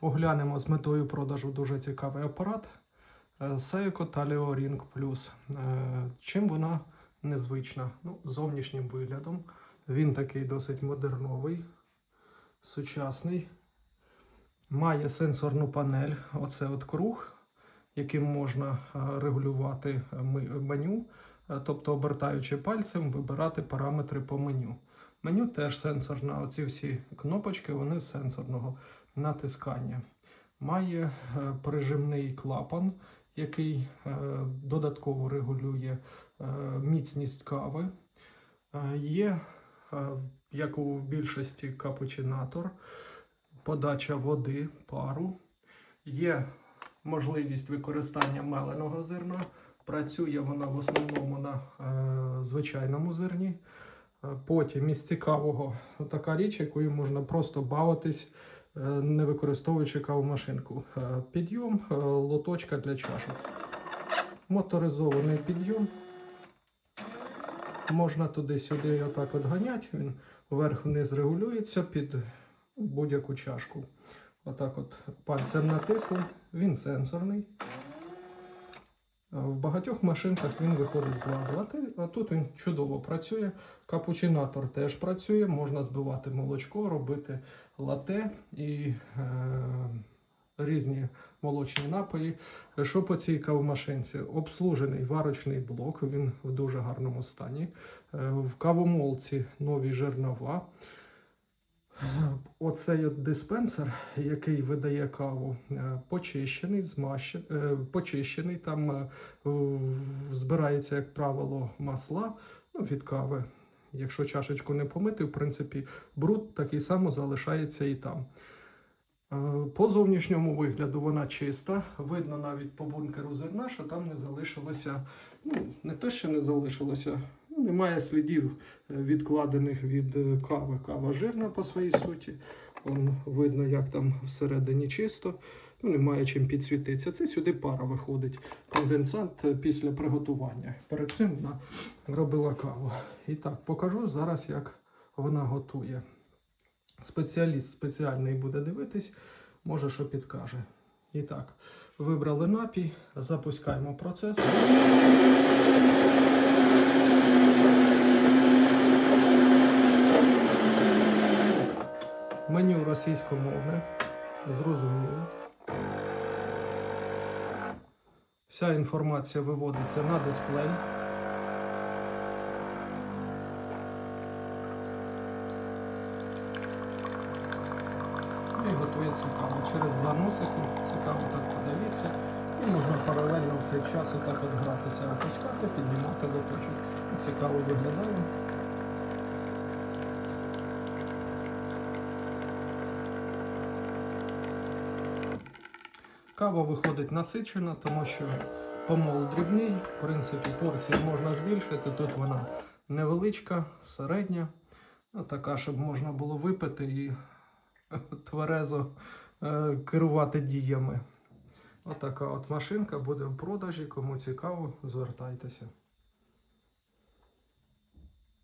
Оглянемо з метою продажу дуже цікавий апарат е, Seiko Talio Ring Plus. Е, Чим вона незвична? Ну, зовнішнім виглядом. Він такий досить модерновий, сучасний. Має сенсорну панель. Оце от круг, яким можна е, регулювати меню, тобто обертаючи пальцем, вибирати параметри по меню. Меню теж сенсорне. Оці всі кнопочки вони сенсорного натискання. Має е, прижимний клапан, який е, додатково регулює е, міцність кави. Є, як у більшості капучинатор, подача води, пару. Є можливість використання меленого зерна. Працює вона в основному на звичайному зерні. Е, Потім із цікавого така річ, якою можна просто бавитись, е, не використовуючи кавомашинку. Е, Підйом, лоточка для чашок. Моторизований підйом. Можна туди-сюди отак от ганяти. Він вверх-вниз регулюється під будь-яку чашку. Отак от пальцем натисли. Він сенсорний. В багатьох машинках він виходить з ладу, а тут він чудово працює. Капучинатор теж працює, можна збивати молочко, робити лате і е, різні молочні напої. Що по цій кавомашинці? Обслужений варочний блок, він в дуже гарному стані. Е, в кавомолці нові жернова. Оцей от диспенсер, який видає каву, е, почищений, змащений, почищений. Там е, збирається, як правило, масла ну, від кави. Якщо чашечку не помити, в принципі, бруд такий само залишається і там. Е, По зовнішньому вигляду вона чиста. Видно навіть по бункеру зерна, що там не залишилося. Ну, не те, що не залишилося, ну, немає слідів е, відкладених від е, кави. Кава жирна по своїй суті. Вон, видно, як там всередині чисто. Ну, немає чим підсвітитися. Це сюди пара виходить. Конденсат е, після приготування. Перед цим вона робила каву. І так, покажу зараз, як вона готує. Спеціаліст спеціальний буде дивитись, може, що підкаже. І так, вибрали напій, запускаємо процес. Меню російськомовне, зрозуміло. Вся інформація виводиться на дисплей. І готується кава. Через два носики цікаво так подається. І можна паралельно в цей час і так от гратися, опускати, піднімати лоточок. Цікаво виглядає. Кава виходить насичена, тому що помол дрібний. В принципі, порцію можна збільшити. Тут вона невеличка, середня. Ну, така, щоб можна було випити і тверезо е, керувати діями. Отака от машинка буде в продажі. Кому цікаво, звертайтеся.